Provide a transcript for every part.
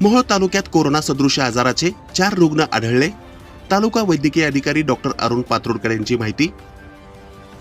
मोहोळ तालुक्यात कोरोना सदृश आजाराचे चार रुग्ण आढळले. तालुका वैद्यकीय अधिकारी डॉक्टर अरुण पात्रोडकर यांची माहिती.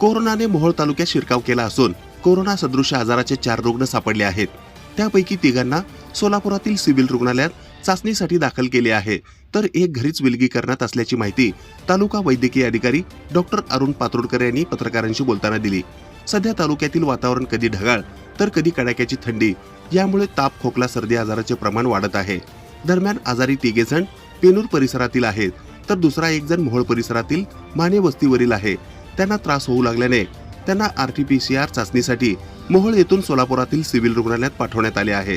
कोरोनाने मोहोळ तालुक्यात शिरकाव केला असून कोरोना सदृश आजाराचे चार रुग्ण सापडले आहेत. त्यापैकी तिघांना सोलापुरातील सिव्हिल रुग्णालयात चाचणीसाठी दाखल केले आहे. तर एक घरीच विलगीकरणात असल्याची माहिती तालुका वैद्यकीय अधिकारी डॉक्टर अरुण पात्रोडकर यांनी पत्रकारांशी बोलताना दिली. सध्या तालुक्यातील वातावरण कधी ढगाळ तर कधी कडाक्याची थंडी. यामुळे ताप खोकला सर्दी आजाराचे प्रमाण वाढत आहे. दरम्यान आजारी तिघे जण पेनूर परिसरातील आहेत. तर दुसरा एक जण मोहोळ परिसरातील माने वस्तीवरील आहे. त्यांना त्रास होऊ लागल्याने त्यांना आरटीपीसीआर चाचणीसाठी मोहोळ येथून सोलापुरातील सिव्हिल रुग्णालयात पाठवण्यात आले आहे.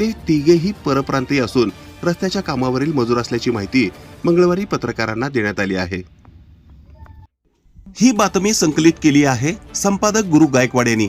ते तिघेही परप्रांतीय असून रस्त्याच्या कामावरील मजूर असल्याची माहिती मंगळवारी पत्रकारांना देण्यात आली आहे. ही बातमी संकलित केली आहे संपादक गुरु गायकवाड यांनी.